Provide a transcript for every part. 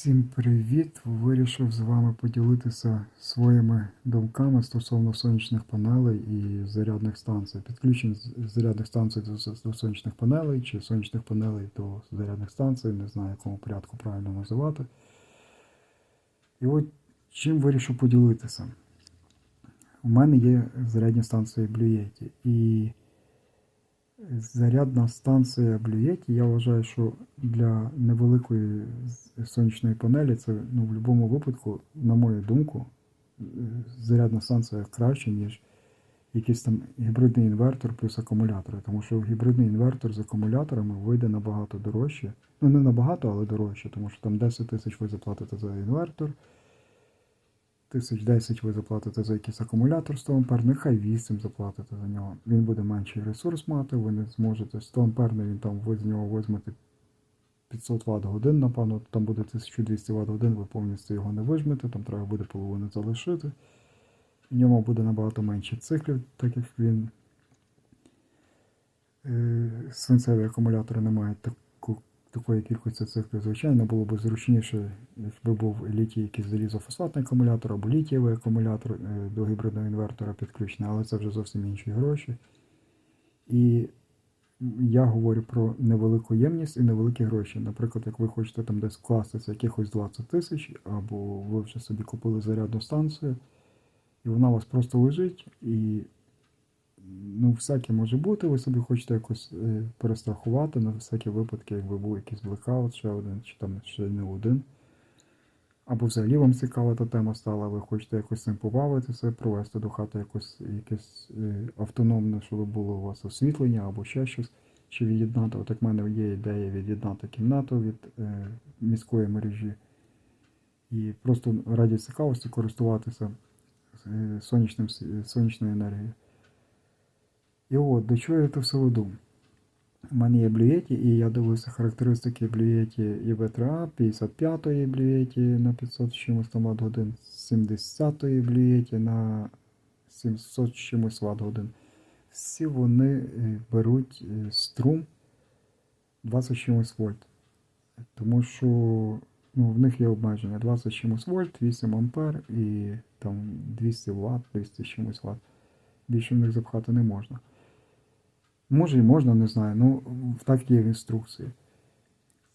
Всім привіт! Вирішив з вами поділитися своїми думками стосовно сонячних панелей і зарядних станцій. Підключень зарядних станцій до сонячних панелей чи сонячних панелей до зарядних станцій, не знаю, якому порядку правильно називати. І от чим вирішив поділитися. У мене є зарядні станції Blue Yeti. І зарядна станція Yeti, я вважаю, що для невеликої сонячної панелі це ну, в будь-якому випадку, на мою думку, е, зарядна станція краще, ніж якийсь там гібридний інвертор плюс акумулятори. Тому що гібридний інвертор з акумуляторами вийде набагато дорожче. Ну, не набагато, але дорожче, тому що там 10 тисяч ви заплатите за інвертор. Тисяч 10 ви заплатите за якийсь акумулятор 100 ампер, нехай 8 заплатите за нього. Він буде менший ресурс мати, ви не зможете 100 амперний, він там ви з нього візьмете 500 Вт годин, напевно, там буде 1200 Вт годин, ви повністю його не вижмете, там треба буде половину залишити. В ньому буде набагато менше циклів, так як він е, свинцеві акумулятори не мають таку, такої кількості циклів. Звичайно, було б зручніше, якби був літій якийсь залізофосфатний акумулятор або літієвий акумулятор е, до гібридного інвертора підключений, але це вже зовсім інші гроші. І я говорю про невелику ємність і невеликі гроші. Наприклад, як ви хочете там десь вкластися якихось 20 тисяч, або ви вже собі купили зарядну станцію, і вона у вас просто лежить, і ну, всяке може бути, ви собі хочете якось е, перестрахувати на всякі випадки, якби був якийсь блекаут, ще один, чи там ще не один. Або взагалі вам цікава та тема стала, ви хочете якось цим побавитися, провести до хати якось якесь е, автономне, щоб було у вас освітлення або ще щось, чи від'єднати. От як в мене є ідея від'єднати кімнату від е, міської мережі. І просто раді цікавості користуватися е, сонячним, сонячною енергією. І от, до чого я це все веду? У мене є Blue і я дивився характеристики Blue Yeti EV3A, 55-ї Blue Yeti на 500 чимось там Вт годин, 70-ї Blue Yeti на 700 з чимось Вт годин. Всі вони е, беруть е, струм 20 чимось вольт. Тому що ну, в них є обмеження 20 з чимось вольт, 8 ампер і там 200 Вт, 200 чимось Вт. Більше в них запхати не можна. Може і можна, не знаю. Ну, так є в інструкції.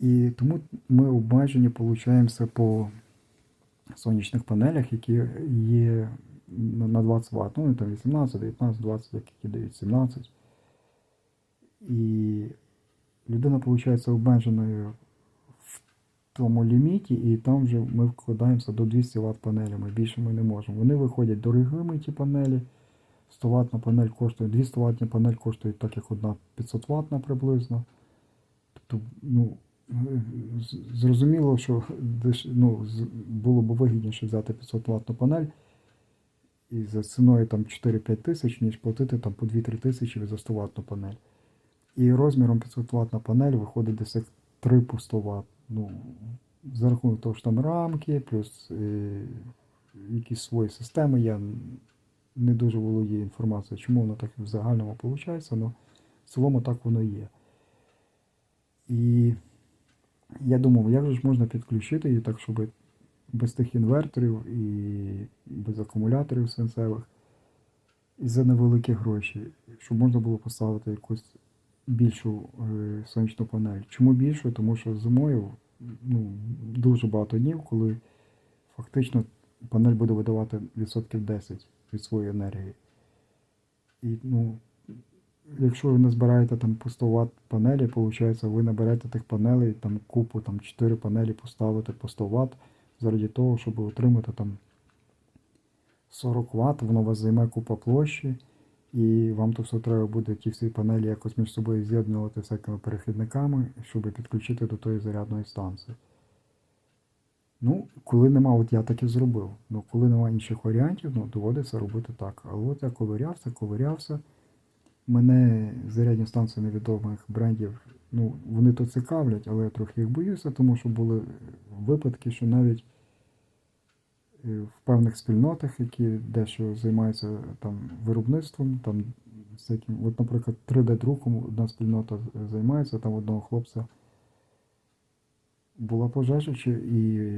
І тому ми обмежені получаємося по сонячних панелях, які є на на 20 Вт. Ну, там 18, 19, 20, як які дають 17. І людина, виходить, обмеженою в тому ліміті, і там вже ми вкладаємося до 200 Вт панелями. Більше ми не можемо. Вони виходять дорогими, ті панелі. 100 ватна панель коштує, 200 ватна панель коштує так, як одна 500 ватна приблизно. Тобто, ну, зрозуміло, що ну, було б вигідніше взяти 500 ватну панель і за ціною там 4-5 тисяч, ніж платити там по 2-3 тисячі за 100 ватну панель. І розміром 500 ватна панель виходить десь як 3 по 100 ватт. Ну, за рахунок того, що там рамки, плюс е, якісь свої системи. Я не дуже володію інформацією, чому воно так в загальному виходить, але в цілому так воно є. І я думав, як же ж можна підключити її так, щоб без тих інверторів і без акумуляторів свинцевих, і за невеликі гроші, щоб можна було поставити якусь більшу е, сонячну панель. Чому більшу? Тому що зимою ну, дуже багато днів, коли фактично панель буде видавати відсотків 10 від своєї енергії. І, ну, якщо ви не збираєте там по 100 Вт панелі, виходить, ви наберете тих панелей, там купу, там 4 панелі поставити по 100 Вт, заради того, щоб отримати там 40 Вт, воно вас займе купа площі, і вам то все треба буде ті всі панелі якось між собою з'єднувати всякими перехідниками, щоб підключити до тої зарядної станції. Ну, коли нема, от я так і зробив. Ну, коли нема інших варіантів, ну, доводиться робити так. Але от я ковирявся, ковирявся. Мене зарядні станції невідомих брендів, ну, вони то цікавлять, але я трохи їх боюся, тому що були випадки, що навіть е, в певних спільнотах, які дещо займаються там виробництвом, там всяким, от, наприклад, 3D-друком одна спільнота займається, там одного хлопця була пожежа чи, і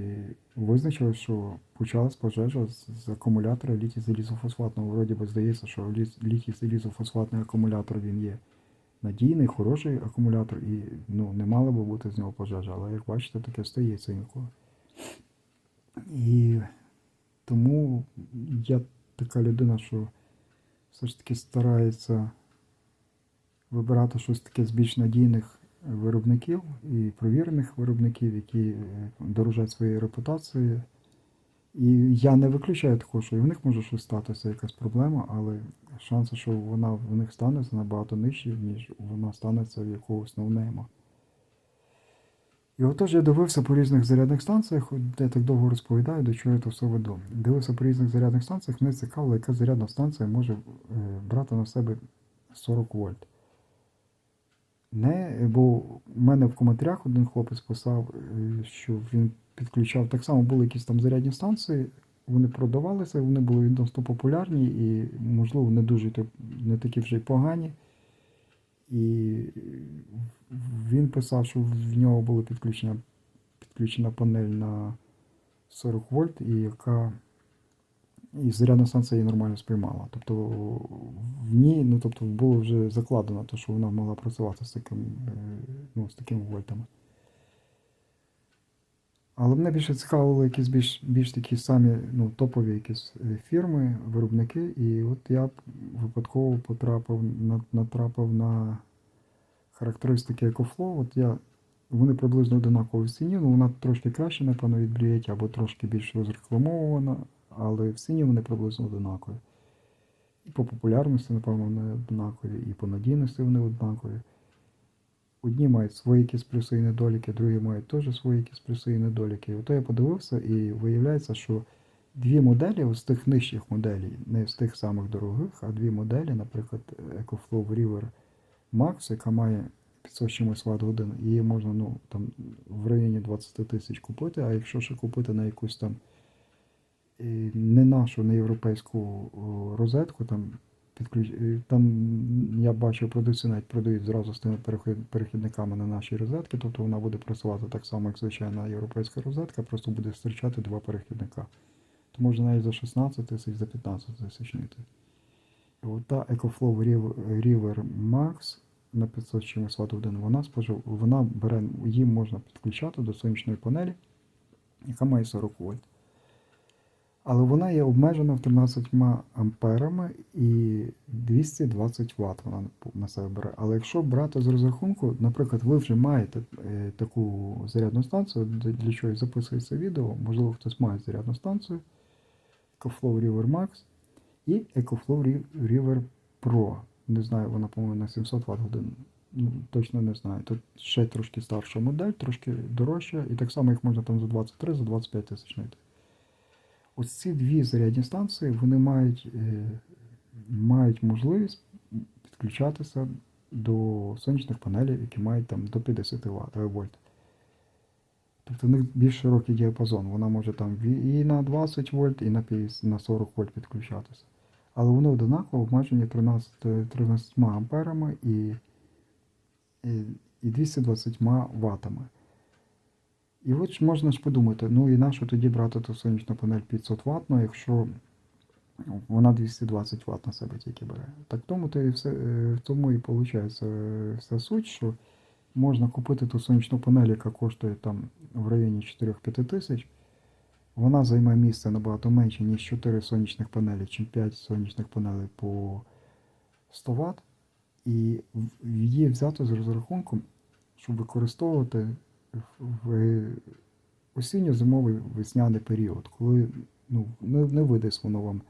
визначили, що почалась пожежа з, акумулятора літій залізофосфатного. Вроді би здається, що лі- літій залізофосфатний акумулятор він є надійний, хороший акумулятор, і ну, не мало би бути з нього пожежа. Але як бачите, таке стається інколи. І тому я така людина, що все ж таки старається вибирати щось таке з більш надійних виробників і провірених виробників, які е, дорожать своєю репутацією. І я не виключаю такого, що і в них може щось статися, якась проблема, але шанси, що вона в них станеться, набагато нижчі, ніж вона станеться в якогось ноунейма. І отож я дивився по різних зарядних станціях, от я так довго розповідаю, до чого я то все веду. Дивився по різних зарядних станціях, мене цікаво, яка зарядна станція може е, брати на себе 40 вольт. Не, бо в мене в коментарях один хлопець писав, е, що він підключав. Так само були якісь там зарядні станції, вони продавалися, вони були відносно популярні і, можливо, не дуже не такі вже й погані. І він писав, що в нього було підключена, підключена панель на 40 вольт, і яка і зарядна станція її нормально сприймала. Тобто в ній, ну тобто було вже закладено те, що вона могла працювати з таким, е, ну, з такими вольтами. Але мене більше цікавили якісь більш, більш такі самі ну, топові якісь е, фірми, виробники. І от я випадково потрапив, натрапив на характеристики EcoFlow. От я, вони приблизно одинакові в ціні, ну вона трошки краще, напевно, від Брієті, або трошки більш розрекламована, але в ціні вони приблизно одинакові. І по популярності, напевно, вони однакові, і по надійності вони однакові. Одні мають свої якісь плюси і недоліки, другі мають теж свої якісь плюси і недоліки. І ото я подивився, і виявляється, що дві моделі з тих нижчих моделей, не з тих самих дорогих, а дві моделі, наприклад, EcoFlow River Max, яка має 500 чимось Вт годин, її можна ну, там, в районі 20 тисяч купити, а якщо ще купити на якусь там не нашу, не європейську розетку, там підключ... Там я бачив, продавці навіть продають зразу з тими перехідниками на наші розетки, тобто вона буде працювати так само, як звичайна європейська розетка, просто буде стирчати два перехідника. То можна навіть за 16 тисяч, за 15 тисяч. От та EcoFlow River- Max на 500 чимось Вт годин, вона спожив... вона бере, її можна підключати до сонячної панелі, яка має 40 вольт. Але вона є обмежена в 13 амперами і 220 Вт вона на себе бере. Але якщо брати з розрахунку, наприклад, ви вже маєте е, таку зарядну станцію, для чого і записується відео, можливо, хтось має зарядну станцію EcoFlow River Max і EcoFlow Ri- River Pro. Не знаю, вона, по-моєму, на 700 Вт годин. Ну, точно не знаю. Тут ще трошки старша модель, трошки дорожча, і так само їх можна там за 23 за 25 тисяч знайти. Ось ці дві зарядні станції вони мають, е, мають можливість підключатися до сонячних панелей, які мають там до 50 Вт, е, вольт. Тобто в них більш широкий діапазон. Вона може там і на 20 вольт, і на 50, на 40 вольт підключатися. Але вони однаково обмежені 13, 13 амперами і, і, і 220 ватами. І от ж можна ж подумати, ну і нащо тоді брати ту сонячну панель 500 Вт, якщо вона 220 Вт на себе тільки бере. Так тому то і все, е, тому і виходить вся суть, що можна купити ту сонячну панель, яка коштує там в районі 4-5 тисяч. Вона займає місце набагато менше, ніж 4 сонячних панелі, чи 5 сонячних панелей по 100 Вт. І її взяти з розрахунком, щоб використовувати в осінньо-зимовий весняний період, коли ну, не, видасть воно вам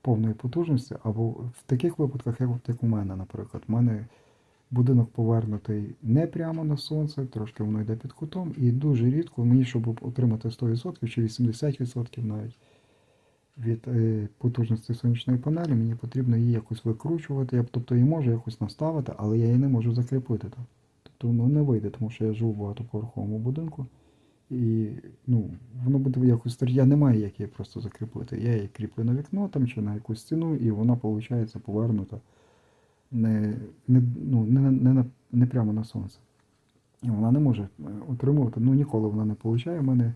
повної потужності, або в таких випадках, як, у мене, наприклад, у мене будинок повернутий не прямо на сонце, трошки воно йде під кутом, і дуже рідко мені, щоб отримати 100% чи 80% навіть від е, потужності сонячної панелі, мені потрібно її якось викручувати. Я тобто її можу якось наставити, але я її не можу закріпити. Там. Тобто воно не вийде, тому що я живу в багатоповерховому будинку. І ну, воно буде якось Я не маю як її просто закріпити. Я її кріплю на вікно там чи на якусь стіну, і вона виходить повернута не, не, ну, не, на- не, не прямо на сонце. І вона не може е, отримувати, ну ніколи вона не получає в мене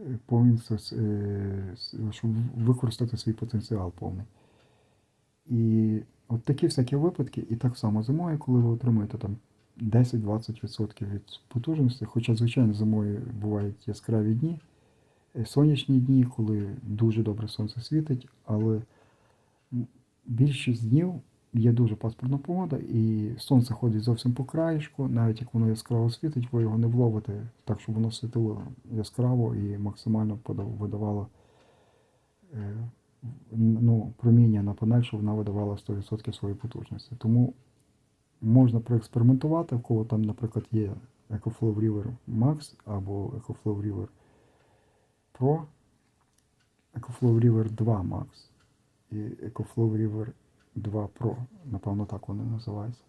е, повністю, е, щоб використати свій потенціал повний. І от такі всякі випадки, і так само зимою, коли ви отримуєте там 10-20% від потужності, хоча, звичайно, зимою бувають яскраві дні, е, сонячні дні, коли дуже добре сонце світить, але більшість днів є дуже пасмурна погода, і сонце ходить зовсім по краєшку, навіть як воно яскраво світить, ви його не вловите так, щоб воно світило яскраво і максимально видавало е, ну, проміння на панель, щоб вона видавала 100% своєї потужності. Тому можна проекспериментувати, в кого там, наприклад, є EcoFlow River Max або EcoFlow River Pro, EcoFlow River 2 Max і EcoFlow River 2 Pro, напевно, так вони називаються.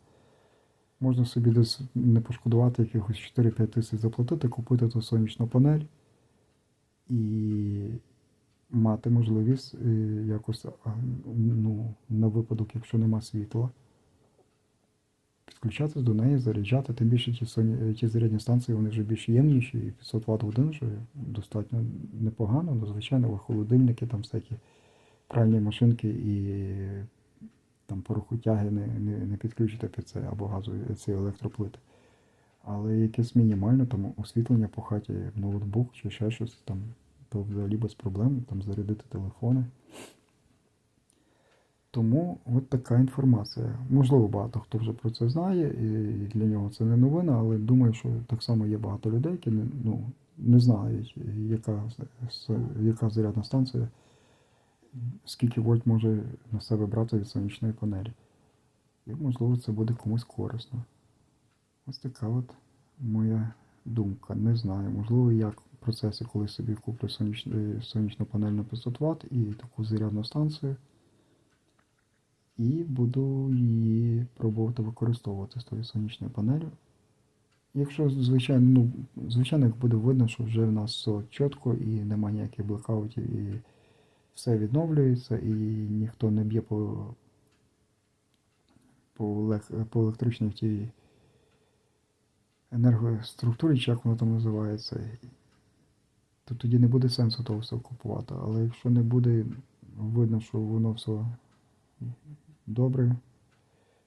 Можна собі десь не пошкодувати якихось 4-5 тисяч заплатити, купити ту сонячну панель і мати можливість е, якось ну, на випадок, якщо нема світла, підключатись до неї, заряджати. Тим більше ті, соня- ті зарядні станції вони вже більш ємніші, і 500 Вт годин вже достатньо непогано. Ну, звичайно, холодильники, там всякі пральні машинки і там порохотяги не, не, не підключите під це або газові ці електроплити. Але якесь мінімальне там освітлення по хаті, ноутбук чи ще щось там, то взагалі без проблем там зарядити телефони. Тому от така інформація. Можливо, багато хто вже про це знає, і для нього це не новина, але думаю, що так само є багато людей, які не, ну, не знають, яка, яка зарядна станція, скільки вольт може на себе брати від сонячної панелі. І можливо це буде комусь корисно. Ось така от моя думка. Не знаю. Можливо, я в процесі, коли собі куплю сонячну панель на 500 Вт і таку зарядну станцію. І буду її пробувати використовувати з тою сонячною панелью. Якщо, звичайно, ну, звичайно, як буде видно, що вже в нас все чітко і немає ніяких блекаутів, і все відновлюється, і ніхто не б'є по, по, по електричній тій енергоструктурі, чи як воно там називається, то тоді не буде сенсу того все купувати. Але якщо не буде видно, що воно все добре,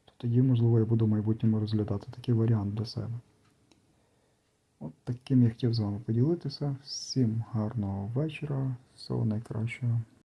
то тоді, можливо, я буду в майбутньому розглядати такий варіант для себе. От таким я хотів з вами поділитися. Всім гарного вечора, всього найкращого.